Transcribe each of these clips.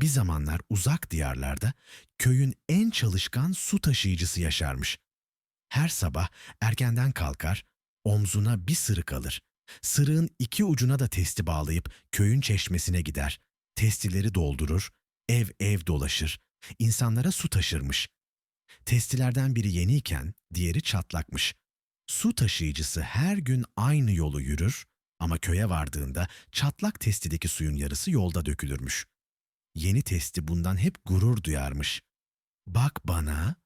Bir zamanlar uzak diyarlarda köyün en çalışkan su taşıyıcısı yaşarmış. Her sabah erkenden kalkar, omzuna bir sırık alır. Sırığın iki ucuna da testi bağlayıp köyün çeşmesine gider. Testileri doldurur, ev ev dolaşır. İnsanlara su taşırmış. Testilerden biri yeniyken diğeri çatlakmış. Su taşıyıcısı her gün aynı yolu yürür ama köye vardığında çatlak testideki suyun yarısı yolda dökülürmüş. Yeni testi bundan hep gurur duyarmış. Bak bana,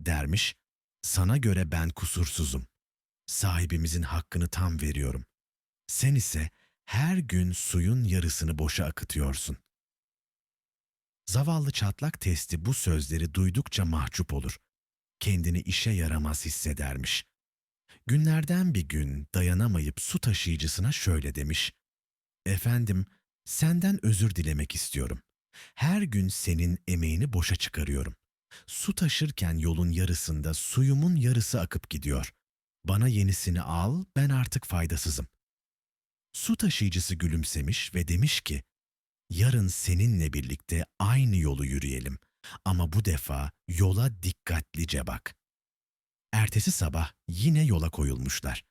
dermiş, sana göre ben kusursuzum. Sahibimizin hakkını tam veriyorum. Sen ise her gün suyun yarısını boşa akıtıyorsun. Zavallı çatlak testi bu sözleri duydukça mahcup olur. Kendini işe yaramaz hissedermiş. Günlerden bir gün dayanamayıp su taşıyıcısına şöyle demiş. Efendim, senden özür dilemek istiyorum. Her gün senin emeğini boşa çıkarıyorum. Su taşırken yolun yarısında suyumun yarısı akıp gidiyor. Bana yenisini al, ben artık faydasızım. Su taşıyıcısı gülümsemiş ve demiş ki, yarın seninle birlikte aynı yolu yürüyelim ama bu defa yola dikkatlice bak. Ertesi sabah yine yola koyulmuşlar.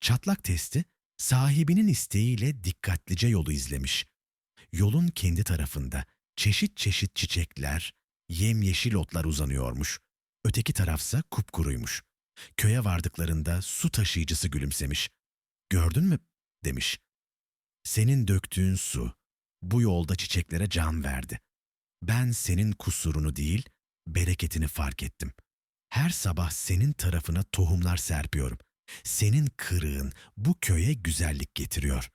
Çatlak testi sahibinin isteğiyle dikkatlice yolu izlemiş. Yolun kendi tarafında çeşit çeşit çiçekler, yemyeşil otlar uzanıyormuş. Öteki tarafsa kupkuruymuş. Köye vardıklarında su taşıyıcısı gülümsemiş. Gördün mü? demiş. Senin döktüğün su bu yolda çiçeklere can verdi. Ben senin kusurunu değil, bereketini fark ettim. Her sabah senin tarafına tohumlar serpiyorum. Senin kırığın bu köye güzellik getiriyor.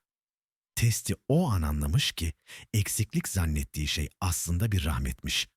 Testi o an anlamış ki eksiklik zannettiği şey aslında bir rahmetmiş.